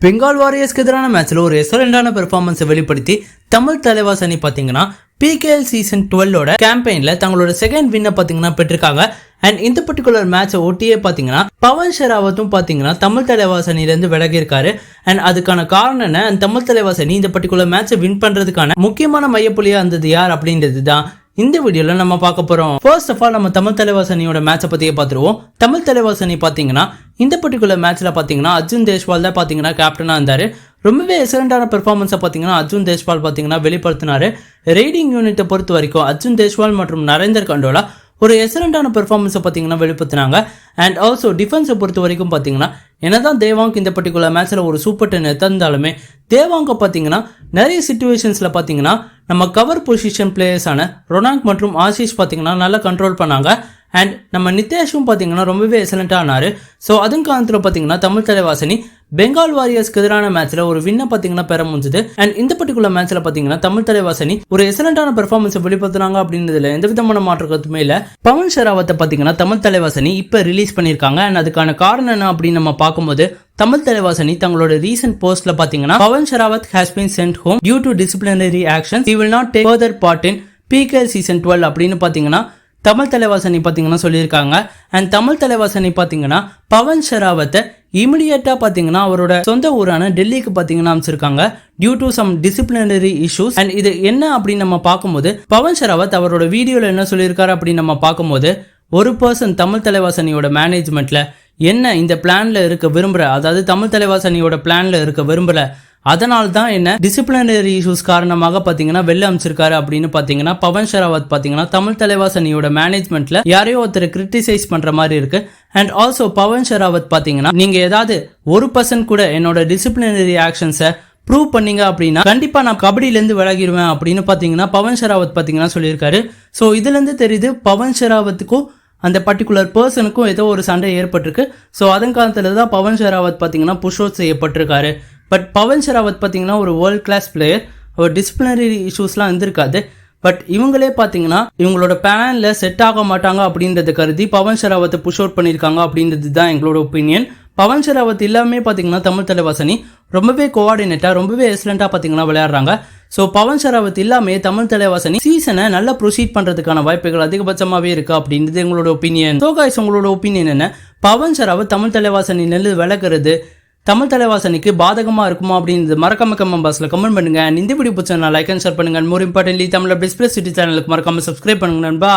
பெங்கால் வாரியர்ஸ்க்கு எதிரான மேட்ச்ல ஒரு எக்ஸலண்டான பெர்ஃபார்மன்ஸை வெளிப்படுத்தி தமிழ் தலைவாஸ் அணி பார்த்தீங்கன்னா பிகேஎல் சீசன் டுவெல்லோட கேம்பெயின்ல தங்களோட செகண்ட் வின்னை பார்த்தீங்கன்னா பெற்றிருக்காங்க. அண்ட் இந்த பர்டிகுலர் மேட்சை ஒட்டியே பார்த்தீங்கன்னா பவன் ஷெராவத்தும் பார்த்தீங்கன்னா தமிழ் தலைவாஸ் அணியிலேருந்து விலகி இருக்காரு அண்ட் அதுக்கான காரணம் என்ன? And தமிழ் தலைவாஸ் அணி இந்த பர்டிகுலர் மேட்சை வின் பண்ணுறதுக்கான முக்கியமான மையப்புள்ளியா இருந்தது யார் அப்படின்றது தான் இந்த வீடியோல நம்ம பார்க்க போறோம். ஃபர்ஸ்ட் ஆஃப் ஆல் நம்ம தமிழ் தலைவாசனியோட மேட்சை பத்தியே பார்த்துருவோம். தமிழ் தலைவாசனி பாத்தீங்கன்னா இந்த பர்டிகுலர் மேட்ச்ல பாத்தீங்கன்னா அர்ஜுன் தேஷ்வால் தான் பாத்தீங்கன்னா கேப்டனா இருந்தாரு. ரொம்பவே எக்ஸலண்டான பெர்ஃபார்மன்ஸை பார்த்தீங்கன்னா அர்ஜுன் தேஷ்வால் பார்த்தீங்கன்னா வெளிப்படுத்தினாரு. ரைடிங் யூனிட்டை பொறுத்த வரைக்கும் அர்ஜுன் தேஷ்வால் மற்றும் நரேந்தர் கண்டோலா ஒரு எக்ஸலண்டான பெர்ஃபார்மன்ஸை பார்த்தீங்கன்னா வெளிப்படுத்தினாங்க. அண்ட் ஆல்சோ டிஃபென்ஸை பொறுத்த வரைக்கும் பார்த்தீங்கன்னா என்னதான் தேவாங்க் இந்த பர்டிகுலர் மேட்ச்சில் ஒரு சூப்பர் டென் எத்திருந்தாலுமே தேவாங்க பார்த்தீங்கன்னா நிறைய சுச்சுவேஷன்ஸில் பார்த்தீங்கன்னா நம்ம கவர் பொசிஷன் பிளேயர்ஸான ரொனாங்க் மற்றும் ஆஷிஷ் பார்த்தீங்கன்னா நல்லா கண்ட்ரோல் பண்ணாங்க. அண்ட் நம்ம நிதேஷும் பார்த்தீங்கன்னா ரொம்பவே எக்ஸலண்ட்டாக ஆனார். ஸோ அதன் காலத்தில் பார்த்தீங்கன்னா தமிழ் தலைவாசனி பெங்கால் வாரியர்ஸ்க்கு எதிரான மேட்ச்ல ஒரு வின்ன பார்த்தீங்கன்னா பெற முடிஞ்சது. அண்ட் இந்த பர்டிகுலர் மேட்ச்ல பார்த்தீங்கன்னா தமிழ் தலைவாசனி ஒரு எக்ஸலண்டான பெர்ஃபார்மன்ஸ் வெளிப்படுத்தினாங்க அப்படின்றதுல எந்த விதமான மாற்று இல்ல இல்லை. பவன் ஷெராவத்தை பார்த்தீங்கன்னா தமிழ் தலைவாசனி இப்போ ரிலீஸ் பண்ணியிருக்காங்க. அண்ட் அதுக்கான காரணம் என்ன அப்படின்னு நம்ம பார்க்கும்போது தமிழ் தலைவாசனி தங்களோட ரீசெண்ட் போஸ்ட்ல பார்த்தீங்கன்னா Pawan Sehrawat has been sent home due to disciplinary action he will not take further part in PKL season twelve அப்படின்னு பார்த்தீங்கன்னா தமிழ் தலைவாசனி பார்த்தீங்கன்னா சொல்லியிருக்காங்க. அண்ட் தமிழ் தலைவாசனி பார்த்தீங்கன்னா பவன் ஷெராவத்தை இமிடியேட்டாக பார்த்தீங்கன்னா அவரோட சொந்த ஊரான டெல்லிக்கு பார்த்தீங்கன்னா அமைச்சிருக்காங்க. Due to some disciplinary issues and இது என்ன அப்படின்னு நம்ம பார்க்கும்போது பவன் ஷராவத் அவரோட வீடியோவில் என்ன சொல்லியிருக்காரு அப்படின்னு நம்ம பார்க்கும்போது ஒரு பர்சன் தமிழ் தலைவாசனியோட மேனேஜ்மெண்ட்ல என்ன இந்த பிளான்ல இருக்க விரும்புற அதாவது தமிழ் தலைவாசனியோட பிளான்ல இருக்க விரும்புற அதனால தான் என்ன டிசிப்ளினரி இஷ்யூஸ் காரணமாக பார்த்தீங்கன்னா வெளில அமைச்சிருக்காரு அப்படின்னு பார்த்தீங்கன்னா பவன் ஷெராவத் பார்த்தீங்கன்னா தமிழ் தலைவாசனியோட மேனேஜ்மெண்ட்ல யாரையோ ஒருத்தர் கிரிட்டிசைஸ் பண்ற மாதிரி இருக்கு. அண்ட் ஆல்சோ பவன் ஷெராவத் பார்த்தீங்கன்னா நீங்க ஏதாவது ஒரு பர்சன்ட் கூட என்னோட டிசிப்ளினரி ஆக்ஷன்ஸை ப்ரூவ் பண்ணீங்க அப்படின்னா கண்டிப்பா நான் கபடியிலேருந்து விலகிடுவேன் அப்படின்னு பார்த்தீங்கன்னா பவன் ஷெராவத் பார்த்தீங்கன்னா சொல்லியிருக்காரு. ஸோ இதுலேருந்து தெரியுது பவன் ஷெராவத்துக்கும் அந்த பர்டிகுலர் பர்சனுக்கும் ஏதோ ஒரு சண்டை ஏற்பட்டிருக்கு. ஸோ அதன் காலத்தில் தான் பவன் ஷெராவத் பார்த்தீங்கன்னா புஷ் அவுட் செய்யப்பட்டிருக்காரு. பட் பவன் ஷெராவத் பார்த்தீங்கன்னா ஒரு வேர்ல்ட் கிளாஸ் பிளேயர் ஒரு டிசிப்ளினரி இஷ்யூஸ்லாம் இருந்திருக்காது. பட் இவங்களே பார்த்தீங்கன்னா இவங்களோட பேனில் செட் ஆக மாட்டாங்க அப்படின்றத கருதி பவன் ஷெராவத்தை புஷ் அவுட் பண்ணியிருக்காங்க அப்படின்றது தான் எங்களோட ஒப்பீனியன் பவன் ஷெராவத் எல்லாமே பார்த்தீங்கன்னா தமிழ் தலைவாசனி ரொம்பவே கோஆர்டினேட்டாக ரொம்பவே எக்ஸலண்ட்டாக பார்த்தீங்கன்னா விளையாடுறாங்க. ஸோ பவன் ஷெராவத் இல்லாமே தமிழ் தலைவாசனி சீசனை நல்லா ப்ரொசீட் பண்ணுறதுக்கான வாய்ப்புகள் அதிகபட்சமாகவே இருக்குது அப்படின்றது எங்களோட ஒப்பீனியன் ஸோ காய்ஸ் உங்களோட ஒப்பீனியன் என்ன? பவன் ஷெராவத் தமிழ் தலைவாசனி நெல் விளக்குறது தமிழ் தலைவாசனிக்கு பாதகமாக இருக்குமா அப்படின்றது மறக்காம கமெண்ட் பாக்ஸில் கமெண்ட் பண்ணுங்க. இந்த வீடியோ பிடிச்சா லைக் அண்ட் ஷேர் பண்ணுங்க. More importantly Tamil plus city சேனலுக்கு மறக்காம சப்ஸ்கிரைப் பண்ணுங்க நண்பா.